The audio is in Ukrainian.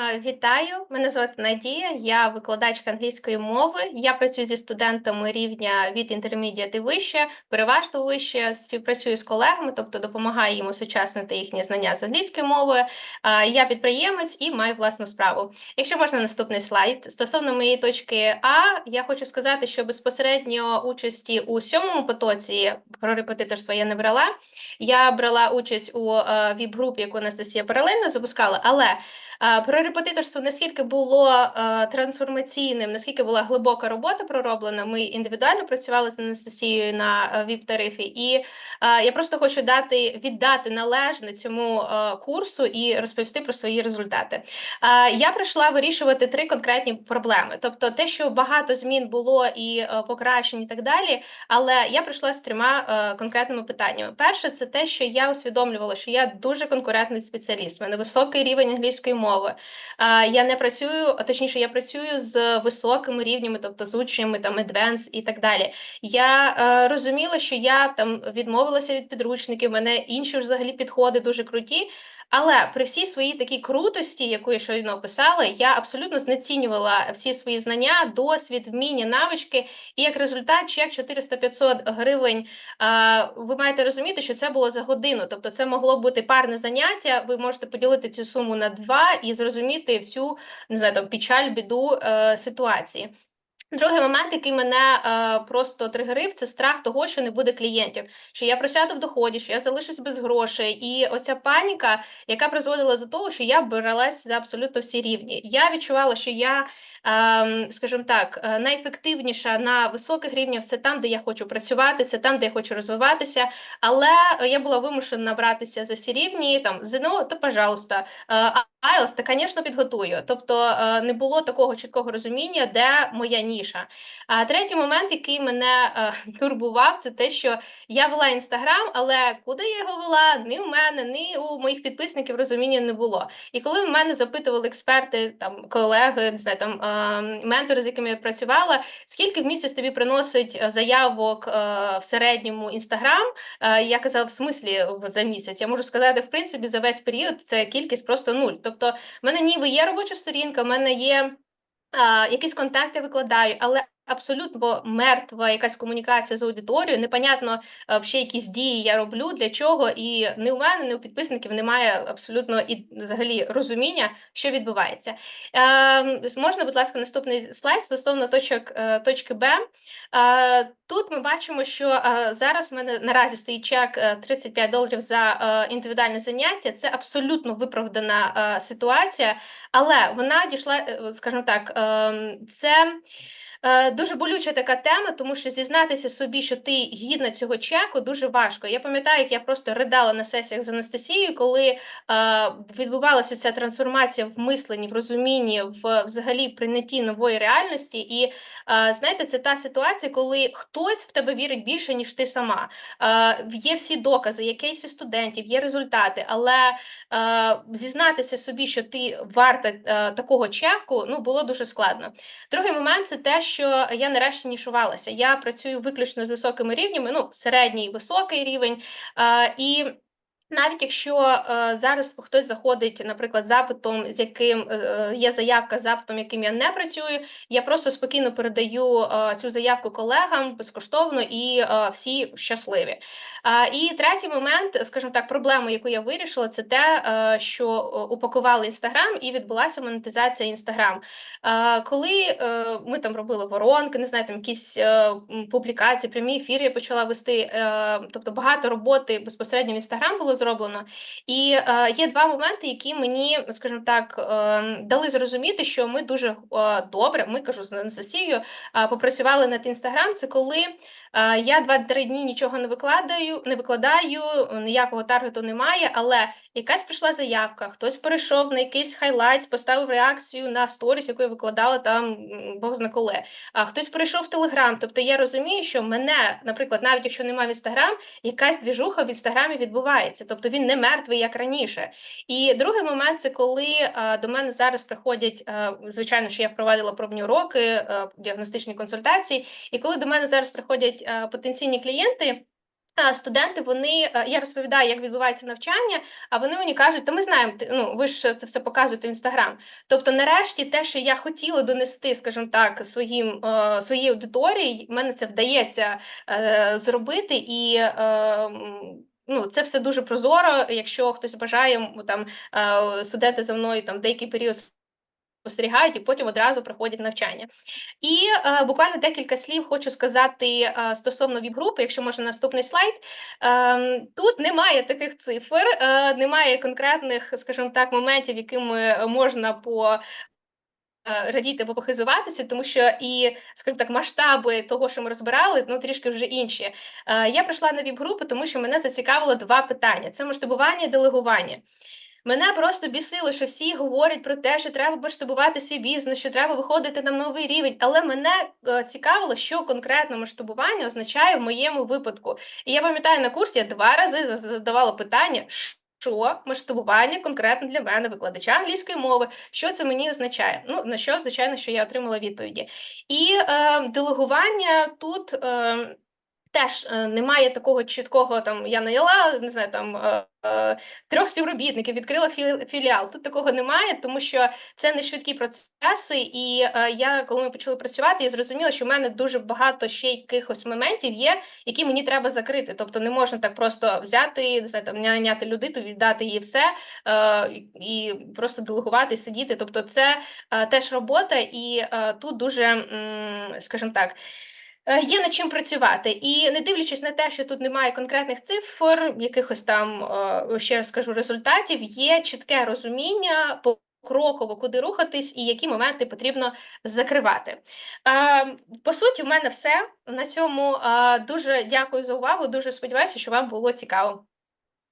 Вітаю, мене звати Надія, я викладачка англійської мови. Я працюю зі студентами рівня від інтермедіат і вище, переважно вище, співпрацюю з колегами, тобто допомагаю їм осучаснити їхні знання з англійської мови. Я підприємець і маю власну справу. Якщо можна наступний слайд стосовно моєї точки А, я хочу сказати, що безпосередньо участі у сьомому потоці про репетиторство я не брала. Я брала участь у е, віп-групі, яку Анастасія паралельно запускала, але Про репетиторство наскільки було трансформаційним, наскільки була глибока робота пророблена. Ми індивідуально працювали з Анастасією на віп тарифі, і я просто хочу дати віддати належне цьому курсу і розповісти про свої результати. Я прийшла вирішувати три конкретні проблеми, тобто те, що багато змін було і покращень, і так далі. Але я прийшла з трьома конкретними питаннями. Перше, це те, що я усвідомлювала, що я дуже конкурентний спеціаліст. У мене високий рівень англійської мови мови. Я не працюю, точніше, я працюю з високими рівнями, тобто з учнями там Advanced і так далі. Я е, розуміла, що я там відмовилася від підручників, мене інші взагалі підходи дуже круті. Але при всій своїй такій крутості, яку я щойно описала, я абсолютно знецінювала всі свої знання, досвід, вміння, навички. І як результат, чек 400-500 гривень. Ви маєте розуміти, що це було за годину. Тобто, це могло бути парне заняття. Ви можете поділити цю суму на два і зрозуміти всю не знаю, там печаль, біду е, ситуації. Другий момент, який мене е, просто тригерив, це страх того, що не буде клієнтів, що я просяду в доході, що я залишусь без грошей, і оця паніка, яка призводила до того, що я бралась за абсолютно всі рівні. Я відчувала, що я скажімо так, е, найефективніша на високих рівнях це там, де я хочу працювати, це там, де я хочу розвиватися. Але я була вимушена набратися за всі рівні, там ЗНО, то пожалуйста, IELTS, та, звісно, підготую. Тобто е, не було такого чіткого розуміння, де моя ніша. А третій момент, який мене е, турбував, це те, що я вела інстаграм, але куди я його вела? Ні у мене, ні у моїх підписників розуміння не було. І коли в мене запитували експерти, там колеги, не знаю, там ментори, з якими я працювала, скільки в місяць тобі приносить е, заявок е, в середньому інстаграм? Е, я казала, в смислі за місяць. Я можу сказати, в принципі, за весь період це кількість просто нуль. Тобто, в мене ніби є робоча сторінка, в мене є. Якісь контакти викладаю, але абсолютно мертва якась комунікація з аудиторією. Непонятно е, ще якісь дії я роблю для чого, і не у мене, не у підписників немає абсолютно і взагалі розуміння, що відбувається. Е, Можна, будь ласка, наступний слайд стосовно точок е, точки Б. Е, Тут ми бачимо, що е, зараз в мене наразі стоїть чек 35 доларів за індивідуальне заняття. Це абсолютно виправдана ситуація, але вона дійшла, скажімо так, ем, це. Е, дуже болюча така тема, тому що зізнатися собі, що ти гідна цього чеку, дуже важко. Я пам'ятаю, як я просто ридала на сесіях з Анастасією, коли е, відбувалася ця трансформація в мисленні, в розумінні, в взагалі прийнятті нової реальності. І е, знаєте, це та ситуація, коли хтось в тебе вірить більше, ніж ти сама. Є всі докази, є кейси студентів, є результати, але зізнатися собі, що ти варта такого чеку, ну було дуже складно. Другий момент це те, що я нарешті нішувалася. Я працюю виключно з високими рівнями, ну середній високий рівень. І навіть якщо е, зараз хтось заходить, наприклад, запитом, з яким е, е, є заявка запитом, яким я не працюю, я просто спокійно передаю е, цю заявку колегам безкоштовно і е, всі щасливі. Е, і третій момент, скажімо так, проблему, яку я вирішила, це те, е, що упакували інстаграм і відбулася монетизація інстаграм. Е, коли е, ми там робили воронки, не знаю, там якісь е, публікації, прямі ефіри я почала вести, е, тобто багато роботи безпосередньо в інстаграм було зроблено. І е, є два моменти, які мені, скажімо так, е, дали зрозуміти, що ми дуже е, добре, ми кажу з Анастасією, е, попрацювали над інстаграм. Це коли е, я два-три дні нічого не викладаю, не викладаю, ніякого таргету немає, але якась прийшла заявка, хтось перейшов на якийсь хайлайт, поставив реакцію на сторіс, яку я викладала там Бог зна коли. А хтось перейшов в Телеграм. Тобто я розумію, що мене, наприклад, навіть якщо немає в інстаграм, якась двіжуха в інстаграмі відбувається, тобто він не мертвий як раніше. І другий момент це коли а, до мене зараз приходять, а, звичайно, що я впровадила пробні уроки, а, діагностичні консультації, і коли до мене зараз приходять а, потенційні клієнти. Студенти вони е, я розповідаю, як відбувається навчання, а вони мені кажуть: "Та ми знаємо, ну ви ж це все показуєте в Інстаграм". Тобто, нарешті, те, що я хотіла донести, скажімо так, своїм е, своїй аудиторії, мене це вдається е, зробити, і ну, це все дуже прозоро. Якщо хтось бажає, там студенти за мною там деякий період спостерігають і потім одразу проходять навчання. І е, буквально декілька слів хочу сказати е, стосовно віп-групи, якщо можна наступний слайд. Е, тут немає таких цифр, е, немає конкретних, скажімо так, моментів, якими можна по. е, Радіти або похизуватися, тому що і, скажімо так, масштаби того, що ми розбирали, ну трішки вже інші. Е, Я прийшла на віп-групу, тому що мене зацікавило два питання: це масштабування і делегування. Мене просто бісило, що всі говорять про те, що треба масштабувати свій бізнес, що треба виходити на новий рівень. Але мене е, цікавило, що конкретно масштабування означає в моєму випадку. І я пам'ятаю на курсі я два рази за- задавала питання. Що масштабування конкретно для мене, викладача англійської мови, що це мені означає? Ну на що, звичайно, що я отримала відповіді. І е, делегування тут е, Теж, е, немає такого чіткого там я наняла, не знаю, там, е, е, 3 співробітників, відкрила філіал. Тут такого немає, тому що це не швидкі процеси. І, я, коли ми почали працювати, я зрозуміла, що в мене дуже багато ще якихось моментів є, які мені треба закрити. Тобто не можна так просто взяти, не знаю, там, наняти людину, віддати їй все, і просто делегувати, сидіти. Тобто це, теж робота, і, тут дуже, скажімо так, Є над чим працювати, і не дивлячись на те, що тут немає конкретних цифр, якихось там е, ще раз скажу результатів, є чітке розуміння покроково, куди рухатись і які моменти потрібно закривати. Е, По суті, у мене все на цьому. Е, Дуже дякую за увагу. Дуже сподіваюся, що вам було цікаво.